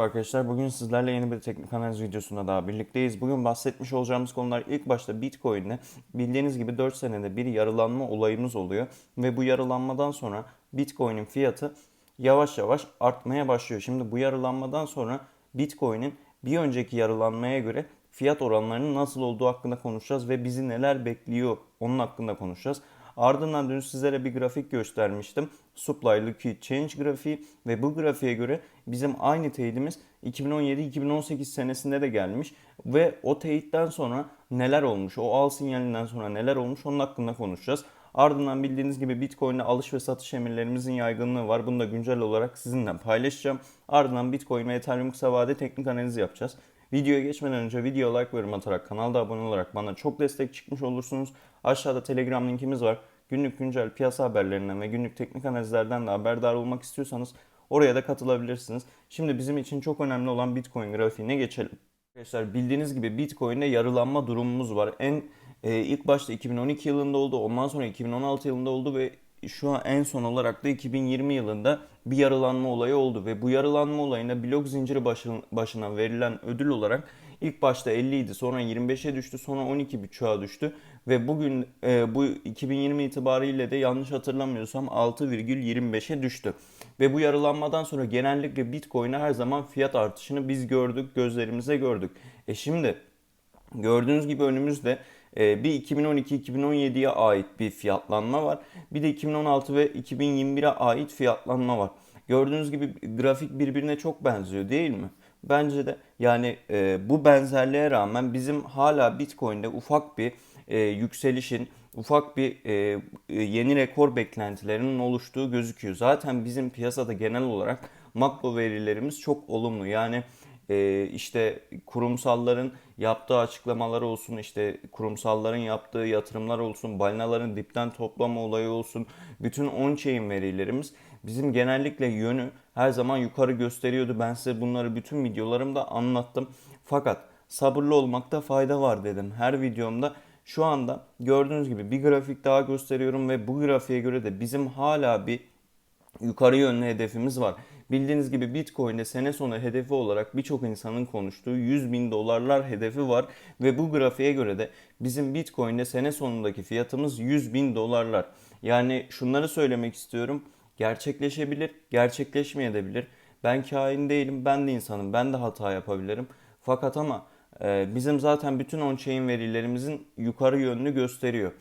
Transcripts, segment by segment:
Merhaba arkadaşlar. Bugün sizlerle yeni bir teknik analiz videosunda daha birlikteyiz. Bugün bahsetmiş olacağımız konular ilk başta Bitcoin'de bildiğiniz gibi 4 senede bir yarılanma olayımız oluyor. Ve bu yarılanmadan sonra Bitcoin'in fiyatı yavaş yavaş artmaya başlıyor. Şimdi bu yarılanmadan sonra Bitcoin'in bir önceki yarılanmaya göre fiyat oranlarının nasıl olduğu hakkında konuşacağız ve bizi neler bekliyor onun hakkında konuşacağız. Ardından dün sizlere bir grafik göstermiştim. Supply Liquid Change grafiği ve bu grafiğe göre bizim aynı teyidimiz 2017-2018 senesinde de gelmiş ve o teyitten sonra neler olmuş, o al sinyalinden sonra neler olmuş onun hakkında konuşacağız. Ardından bildiğiniz gibi Bitcoin'e alış ve satış emirlerimizin yaygınlığı var. Bunu da güncel olarak sizinle paylaşacağım. Ardından Bitcoin ve Ethereum kısa vade teknik analizi yapacağız. Videoya geçmeden önce video like ve yorum atarak kanalda abone olarak bana çok destek çıkmış olursunuz. Aşağıda Telegram linkimiz var. Günlük güncel piyasa haberlerinden ve günlük teknik analizlerden de haberdar olmak istiyorsanız oraya da katılabilirsiniz. Şimdi bizim için çok önemli olan Bitcoin grafiğine geçelim. Arkadaşlar bildiğiniz gibi Bitcoin'de yarılanma durumumuz var. En e, ilk başta 2012 yılında oldu, ondan sonra 2016 yılında oldu ve şu an en son olarak da 2020 yılında bir yarılanma olayı oldu ve bu yarılanma olayında blok zinciri başın- başına verilen ödül olarak ilk başta 50 idi sonra 25'e düştü sonra 12 buçuğa düştü ve bugün e, bu 2020 itibariyle de yanlış hatırlamıyorsam 6,25'e düştü. Ve bu yarılanmadan sonra genellikle Bitcoin'e her zaman fiyat artışını biz gördük, gözlerimize gördük. E şimdi Gördüğünüz gibi önümüzde e, bir 2012-2017'ye ait bir fiyatlanma var. Bir de 2016 ve 2021'e ait fiyatlanma var. Gördüğünüz gibi grafik birbirine çok benziyor değil mi? Bence de yani e, bu benzerliğe rağmen bizim hala Bitcoin'de ufak bir e, yükselişin, ufak bir e, e, yeni rekor beklentilerinin oluştuğu gözüküyor. Zaten bizim piyasada genel olarak makro verilerimiz çok olumlu. Yani e, işte kurumsalların yaptığı açıklamalar olsun, işte kurumsalların yaptığı yatırımlar olsun, balinaların dipten toplama olayı olsun, bütün on-chain verilerimiz bizim genellikle yönü her zaman yukarı gösteriyordu. Ben size bunları bütün videolarımda anlattım. Fakat sabırlı olmakta fayda var dedim her videomda. Şu anda gördüğünüz gibi bir grafik daha gösteriyorum ve bu grafiğe göre de bizim hala bir yukarı yönlü hedefimiz var. Bildiğiniz gibi Bitcoin'de sene sonu hedefi olarak birçok insanın konuştuğu 100 bin dolarlar hedefi var. Ve bu grafiğe göre de bizim Bitcoin'de sene sonundaki fiyatımız 100 bin dolarlar. Yani şunları söylemek istiyorum. Gerçekleşebilir, gerçekleşmeyebilir. Ben kain değilim, ben de insanım, ben de hata yapabilirim. Fakat ama bizim zaten bütün on-chain verilerimizin yukarı yönünü gösteriyor.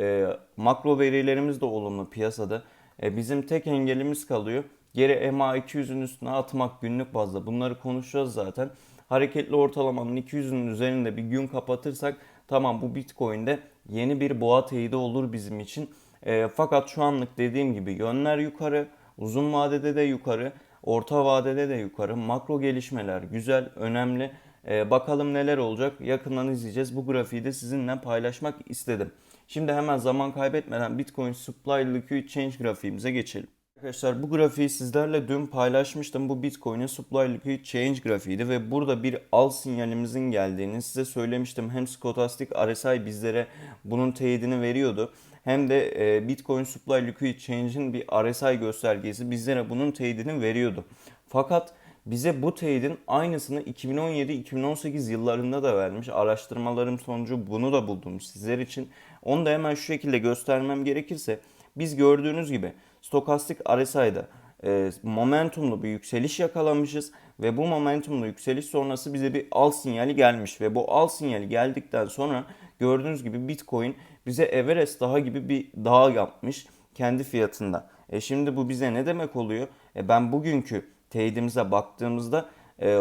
E, makro verilerimiz de olumlu piyasada. E, bizim tek engelimiz kalıyor. Geri MA200'ün üstüne atmak günlük bazda. Bunları konuşacağız zaten. Hareketli ortalamanın 200'ün üzerinde bir gün kapatırsak tamam bu Bitcoin'de yeni bir boğa teyidi olur bizim için. E, fakat şu anlık dediğim gibi yönler yukarı, uzun vadede de yukarı, orta vadede de yukarı. Makro gelişmeler güzel, önemli. E, bakalım neler olacak yakından izleyeceğiz. Bu grafiği de sizinle paylaşmak istedim. Şimdi hemen zaman kaybetmeden Bitcoin Supply Liquid Change grafiğimize geçelim. Arkadaşlar bu grafiği sizlerle dün paylaşmıştım. Bu Bitcoin'in Supply Liquid Change grafiğiydi ve burada bir al sinyalimizin geldiğini size söylemiştim. Hem Stochastic RSI bizlere bunun teyidini veriyordu. Hem de e, Bitcoin Supply Liquid Change'in bir RSI göstergesi bizlere bunun teyidini veriyordu. Fakat bize bu teyidin aynısını 2017-2018 yıllarında da vermiş. Araştırmalarım sonucu bunu da buldum sizler için. Onu da hemen şu şekilde göstermem gerekirse biz gördüğünüz gibi stokastik RSI'da e, momentumlu bir yükseliş yakalamışız ve bu momentumlu yükseliş sonrası bize bir al sinyali gelmiş ve bu al sinyali geldikten sonra gördüğünüz gibi Bitcoin bize Everest Dağı gibi bir dağ yapmış kendi fiyatında. E şimdi bu bize ne demek oluyor? E ben bugünkü teyidimize baktığımızda e,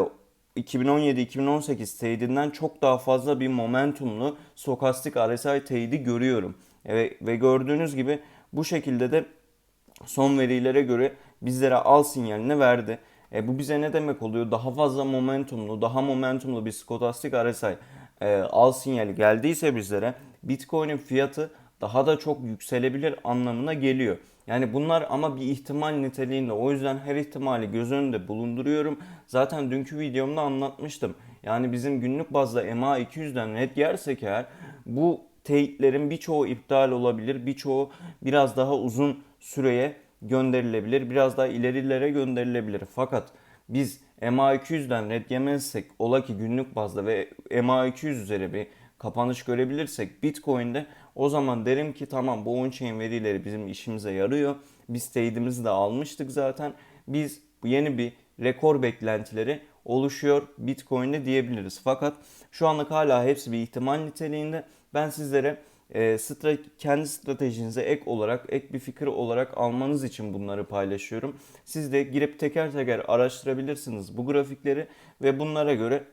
2017-2018 teyidinden çok daha fazla bir momentumlu stokastik RSI teyidi görüyorum. E, ve gördüğünüz gibi bu şekilde de son verilere göre bizlere al sinyalini verdi. E, bu bize ne demek oluyor? Daha fazla momentumlu, daha momentumlu bir stokastik RSI e, al sinyali geldiyse bizlere Bitcoin'in fiyatı daha da çok yükselebilir anlamına geliyor. Yani bunlar ama bir ihtimal niteliğinde. O yüzden her ihtimali göz önünde bulunduruyorum. Zaten dünkü videomda anlatmıştım. Yani bizim günlük bazda MA200'den net yersek eğer bu teyitlerin birçoğu iptal olabilir. Birçoğu biraz daha uzun süreye gönderilebilir. Biraz daha ilerilere gönderilebilir. Fakat biz MA200'den red yemezsek ola ki günlük bazda ve MA200 üzeri bir kapanış görebilirsek Bitcoin'de o zaman derim ki tamam bu on-chain verileri bizim işimize yarıyor. Biz teyidimizi de almıştık zaten. Biz yeni bir rekor beklentileri oluşuyor Bitcoin'de diyebiliriz. Fakat şu anlık hala hepsi bir ihtimal niteliğinde. Ben sizlere e, stra kendi stratejinize ek olarak, ek bir fikir olarak almanız için bunları paylaşıyorum. Siz de girip teker teker araştırabilirsiniz bu grafikleri ve bunlara göre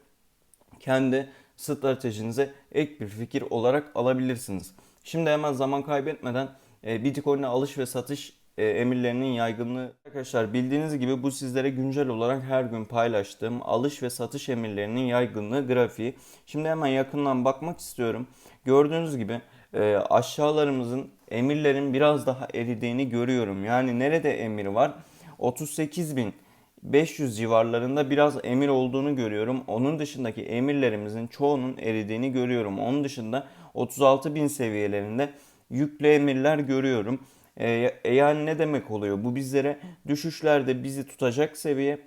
kendi stratejinize ek bir fikir olarak alabilirsiniz. Şimdi hemen zaman kaybetmeden e, Bitcoin'e alış ve satış e, emirlerinin yaygınlığı. Arkadaşlar bildiğiniz gibi bu sizlere güncel olarak her gün paylaştığım alış ve satış emirlerinin yaygınlığı grafiği. Şimdi hemen yakından bakmak istiyorum. Gördüğünüz gibi e, aşağılarımızın emirlerin biraz daha eridiğini görüyorum. Yani nerede emir var? 38.500 civarlarında biraz emir olduğunu görüyorum. Onun dışındaki emirlerimizin çoğunun eridiğini görüyorum. Onun dışında 36.000 seviyelerinde yüklü emirler görüyorum. E, e yani ne demek oluyor? Bu bizlere düşüşlerde bizi tutacak seviye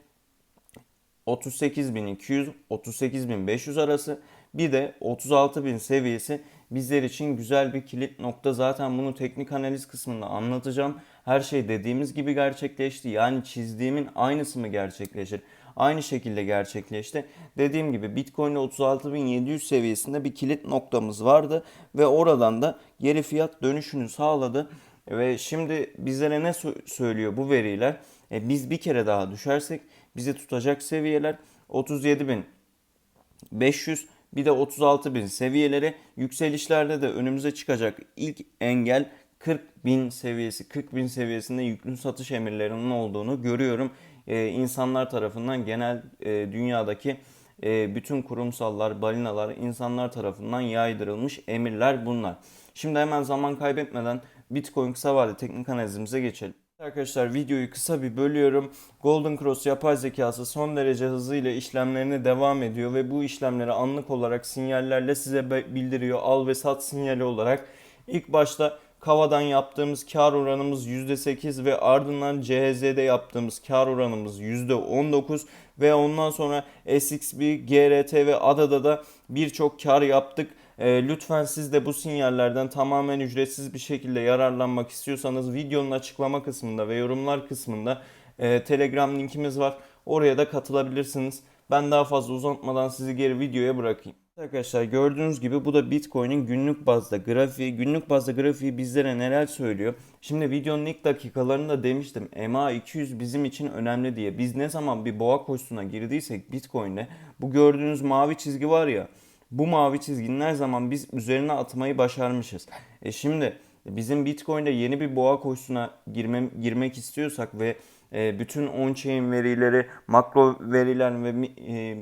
38.200 38.500 arası bir de 36.000 seviyesi bizler için güzel bir kilit nokta. Zaten bunu teknik analiz kısmında anlatacağım. Her şey dediğimiz gibi gerçekleşti. Yani çizdiğimin aynısı mı gerçekleşir? Aynı şekilde gerçekleşti. Dediğim gibi Bitcoin 36.700 seviyesinde bir kilit noktamız vardı ve oradan da geri fiyat dönüşünü sağladı. Ve şimdi bizlere ne sö- söylüyor bu veriler? E, biz bir kere daha düşersek bizi tutacak seviyeler 37.500 bir de 36.000 seviyeleri. Yükselişlerde de önümüze çıkacak ilk engel 40.000 seviyesi. 40.000 seviyesinde yüklü satış emirlerinin olduğunu görüyorum. E, insanlar tarafından genel e, dünyadaki e, bütün kurumsallar, balinalar insanlar tarafından yaydırılmış emirler bunlar. Şimdi hemen zaman kaybetmeden Bitcoin kısa vadeli teknik analizimize geçelim. Arkadaşlar videoyu kısa bir bölüyorum. Golden Cross yapay zekası son derece hızıyla işlemlerine devam ediyor ve bu işlemleri anlık olarak sinyallerle size bildiriyor. Al ve sat sinyali olarak. İlk başta Kava'dan yaptığımız kar oranımız %8 ve ardından CHZ'de yaptığımız kar oranımız %19 ve ondan sonra SXB, GRT ve ADA'da da birçok kar yaptık. E, lütfen siz de bu sinyallerden tamamen ücretsiz bir şekilde yararlanmak istiyorsanız videonun açıklama kısmında ve yorumlar kısmında e, Telegram linkimiz var. Oraya da katılabilirsiniz. Ben daha fazla uzatmadan sizi geri videoya bırakayım. Arkadaşlar gördüğünüz gibi bu da Bitcoin'in günlük bazda grafiği. Günlük bazda grafiği bizlere neler söylüyor? Şimdi videonun ilk dakikalarında demiştim MA200 bizim için önemli diye. Biz ne zaman bir boğa koşusuna girdiysek Bitcoin'de bu gördüğünüz mavi çizgi var ya bu mavi çizginin her zaman biz üzerine atmayı başarmışız. E şimdi bizim Bitcoin'de yeni bir boğa koşusuna girmem, girmek istiyorsak ve e, bütün on-chain verileri, makro veriler ve e,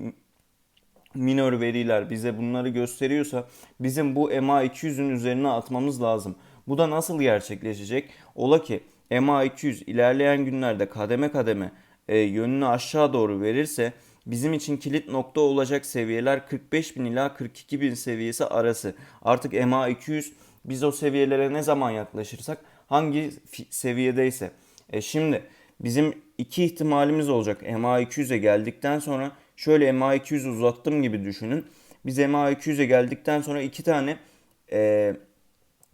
minor veriler bize bunları gösteriyorsa bizim bu MA200'ün üzerine atmamız lazım. Bu da nasıl gerçekleşecek? Ola ki MA200 ilerleyen günlerde kademe kademe e, yönünü aşağı doğru verirse bizim için kilit nokta olacak seviyeler 45.000 ila 42.000 seviyesi arası. Artık MA200 biz o seviyelere ne zaman yaklaşırsak hangi seviyedeyse. E şimdi bizim iki ihtimalimiz olacak. MA200'e geldikten sonra şöyle MA200 uzattım gibi düşünün. Biz MA200'e geldikten sonra iki tane e,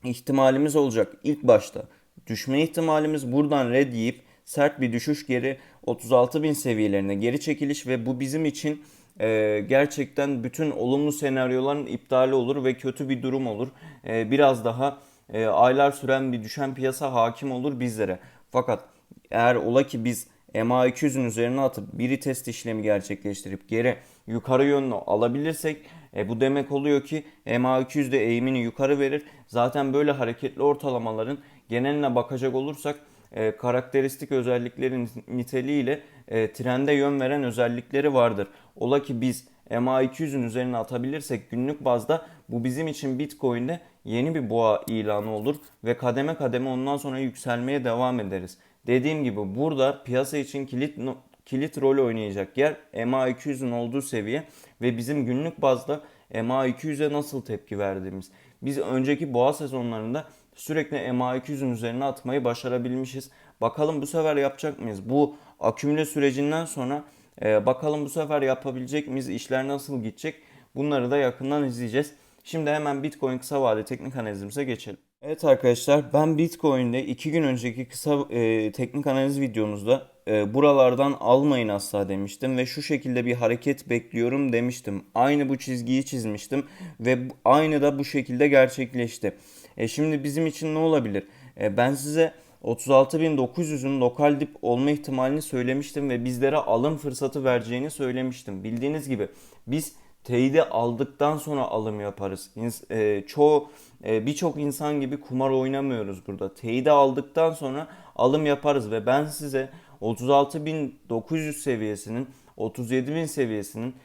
ihtimalimiz olacak ilk başta. Düşme ihtimalimiz buradan red yiyip sert bir düşüş geri 36.000 seviyelerine geri çekiliş ve bu bizim için e, gerçekten bütün olumlu senaryoların iptali olur ve kötü bir durum olur. E, biraz daha e, aylar süren bir düşen piyasa hakim olur bizlere. Fakat eğer ola ki biz MA200'ün üzerine atıp biri test işlemi gerçekleştirip geri yukarı yönlü alabilirsek e, bu demek oluyor ki MA200 de eğimini yukarı verir. Zaten böyle hareketli ortalamaların geneline bakacak olursak e, karakteristik özelliklerin niteliğiyle e, trende yön veren özellikleri vardır. Ola ki biz MA200'ün üzerine atabilirsek günlük bazda bu bizim için Bitcoin'de yeni bir boğa ilanı olur ve kademe kademe ondan sonra yükselmeye devam ederiz. Dediğim gibi burada piyasa için kilit kilit rol oynayacak yer MA200'ün olduğu seviye ve bizim günlük bazda MA200'e nasıl tepki verdiğimiz. Biz önceki boğa sezonlarında sürekli MA200'ün üzerine atmayı başarabilmişiz. Bakalım bu sefer yapacak mıyız? Bu akümüle sürecinden sonra Ee, bakalım bu sefer yapabilecek miyiz? İşler nasıl gidecek? Bunları da yakından izleyeceğiz. Şimdi hemen Bitcoin kısa vade teknik analizimize geçelim. Evet arkadaşlar ben Bitcoin'de 2 gün önceki kısa e, teknik analiz videomuzda e, buralardan almayın asla demiştim ve şu şekilde bir hareket bekliyorum demiştim. Aynı bu çizgiyi çizmiştim ve aynı da bu şekilde gerçekleşti. E, şimdi bizim için ne olabilir? E, ben size 36.900'ün lokal dip olma ihtimalini söylemiştim ve bizlere alım fırsatı vereceğini söylemiştim. Bildiğiniz gibi biz teyide aldıktan sonra alım yaparız. E, çoğu e, birçok insan gibi kumar oynamıyoruz burada. Teyide aldıktan sonra alım yaparız ve ben size 36.900 seviyesinin 37.000 seviyesinin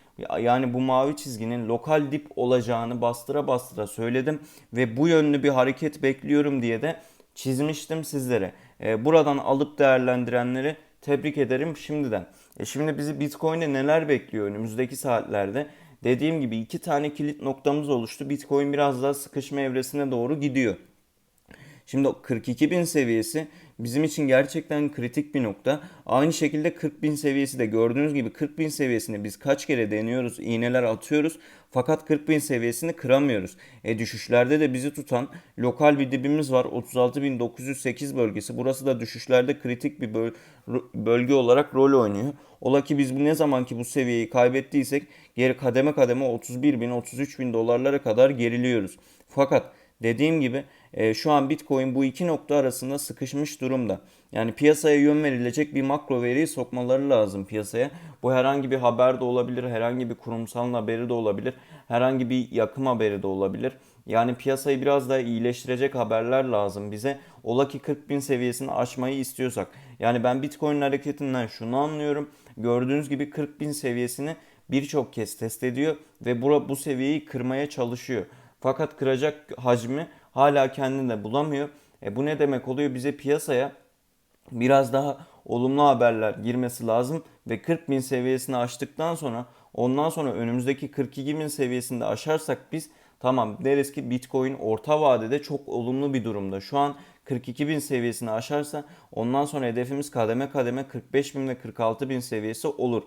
yani bu mavi çizginin lokal dip olacağını bastıra bastıra söyledim ve bu yönlü bir hareket bekliyorum diye de çizmiştim sizlere. E, buradan alıp değerlendirenleri tebrik ederim şimdiden. E, şimdi bizi Bitcoin'de neler bekliyor önümüzdeki saatlerde? Dediğim gibi iki tane kilit noktamız oluştu. Bitcoin biraz daha sıkışma evresine doğru gidiyor. Şimdi 42.000 seviyesi bizim için gerçekten kritik bir nokta. Aynı şekilde 40.000 seviyesi de gördüğünüz gibi 40.000 seviyesini biz kaç kere deniyoruz, iğneler atıyoruz. Fakat 40.000 seviyesini kıramıyoruz. E düşüşlerde de bizi tutan lokal bir dibimiz var. 36.908 bölgesi. Burası da düşüşlerde kritik bir böl- bölge olarak rol oynuyor. Ola ki biz ne zaman ki bu seviyeyi kaybettiysek geri kademe kademe 31.000 33.000 dolarlara kadar geriliyoruz. Fakat Dediğim gibi e, şu an Bitcoin bu iki nokta arasında sıkışmış durumda. Yani piyasaya yön verilecek bir makro veriyi sokmaları lazım piyasaya. Bu herhangi bir haber de olabilir, herhangi bir kurumsal haberi de olabilir, herhangi bir yakım haberi de olabilir. Yani piyasayı biraz daha iyileştirecek haberler lazım bize. Ola ki 40 bin seviyesini aşmayı istiyorsak. Yani ben Bitcoin hareketinden şunu anlıyorum. Gördüğünüz gibi 40 bin seviyesini birçok kez test ediyor ve bura, bu seviyeyi kırmaya çalışıyor. Fakat kıracak hacmi hala kendinde bulamıyor. E bu ne demek oluyor? Bize piyasaya biraz daha olumlu haberler girmesi lazım ve 40 bin seviyesini aştıktan sonra ondan sonra önümüzdeki 42 bin seviyesinde aşarsak biz tamam deriz ki Bitcoin orta vadede çok olumlu bir durumda. Şu an 42 bin seviyesini aşarsa ondan sonra hedefimiz kademe kademe 45 bin ve 46 bin seviyesi olur.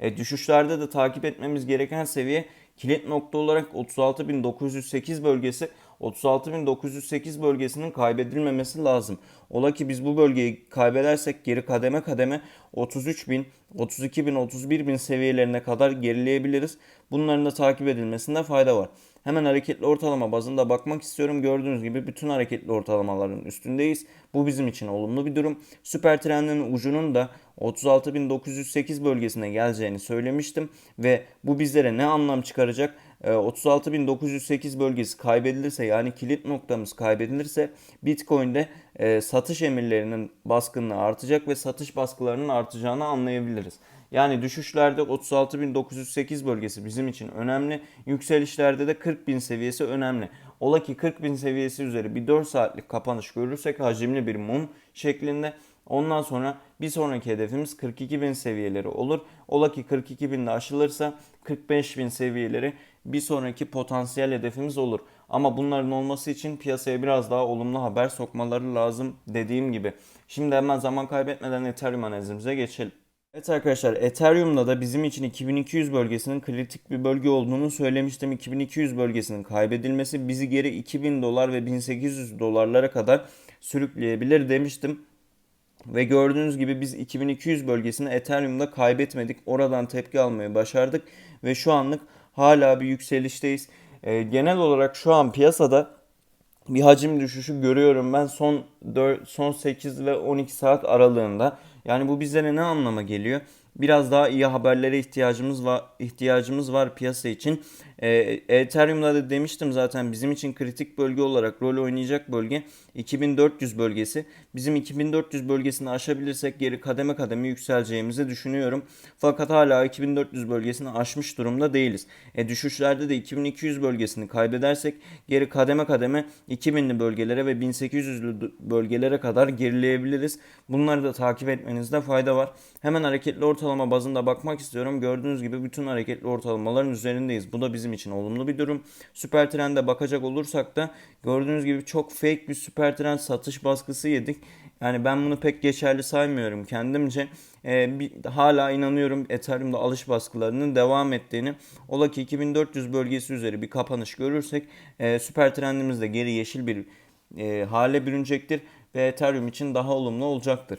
E, düşüşlerde de takip etmemiz gereken seviye kilit nokta olarak 36.908 bölgesi 36.908 bölgesinin kaybedilmemesi lazım. Ola ki biz bu bölgeyi kaybedersek geri kademe kademe 33.000, 32.000, 31.000 seviyelerine kadar gerileyebiliriz. Bunların da takip edilmesinde fayda var. Hemen hareketli ortalama bazında bakmak istiyorum. Gördüğünüz gibi bütün hareketli ortalamaların üstündeyiz. Bu bizim için olumlu bir durum. Süper trendin ucunun da 36.908 bölgesine geleceğini söylemiştim ve bu bizlere ne anlam çıkaracak? Ee, 36.908 bölgesi kaybedilirse yani kilit noktamız kaybedilirse Bitcoin'de e, satış emirlerinin baskınlığı artacak ve satış baskılarının artacağını anlayabiliriz. Yani düşüşlerde 36.908 bölgesi bizim için önemli. Yükselişlerde de 40.000 seviyesi önemli. Ola ki 40.000 seviyesi üzeri bir 4 saatlik kapanış görürsek hacimli bir mum şeklinde Ondan sonra bir sonraki hedefimiz 42.000 seviyeleri olur. Ola ki 42.000 de aşılırsa 45.000 seviyeleri bir sonraki potansiyel hedefimiz olur. Ama bunların olması için piyasaya biraz daha olumlu haber sokmaları lazım dediğim gibi. Şimdi hemen zaman kaybetmeden Ethereum analizimize geçelim. Evet arkadaşlar Ethereum'da da bizim için 2200 bölgesinin kritik bir bölge olduğunu söylemiştim. 2200 bölgesinin kaybedilmesi bizi geri 2000 dolar ve 1800 dolarlara kadar sürükleyebilir demiştim. Ve gördüğünüz gibi biz 2200 bölgesini Ethereum'da kaybetmedik. Oradan tepki almayı başardık ve şu anlık hala bir yükselişteyiz. Ee, genel olarak şu an piyasada bir hacim düşüşü görüyorum ben son 4, son 8 ve 12 saat aralığında. Yani bu bizlere ne anlama geliyor? Biraz daha iyi haberlere ihtiyacımız var ihtiyacımız var piyasa için. Ee, Ethereum'da da demiştim zaten bizim için kritik bölge olarak rol oynayacak bölge 2400 bölgesi. Bizim 2400 bölgesini aşabilirsek geri kademe kademe yükseleceğimizi düşünüyorum. Fakat hala 2400 bölgesini aşmış durumda değiliz. E, düşüşlerde de 2200 bölgesini kaybedersek geri kademe kademe 2000'li bölgelere ve 1800'lü bölgelere kadar gerileyebiliriz. Bunları da takip etmenizde fayda var. Hemen hareketli ortalama bazında bakmak istiyorum. Gördüğünüz gibi bütün hareketli ortalamaların üzerindeyiz. Bu da bizim bizim için olumlu bir durum. Süper trende bakacak olursak da gördüğünüz gibi çok fake bir süper trend satış baskısı yedik. Yani ben bunu pek geçerli saymıyorum kendimce. Ee, bir, hala inanıyorum Ethereum'da alış baskılarının devam ettiğini. Ola ki 2400 bölgesi üzeri bir kapanış görürsek e, süper trendimiz de geri yeşil bir e, hale bürünecektir ve Ethereum için daha olumlu olacaktır.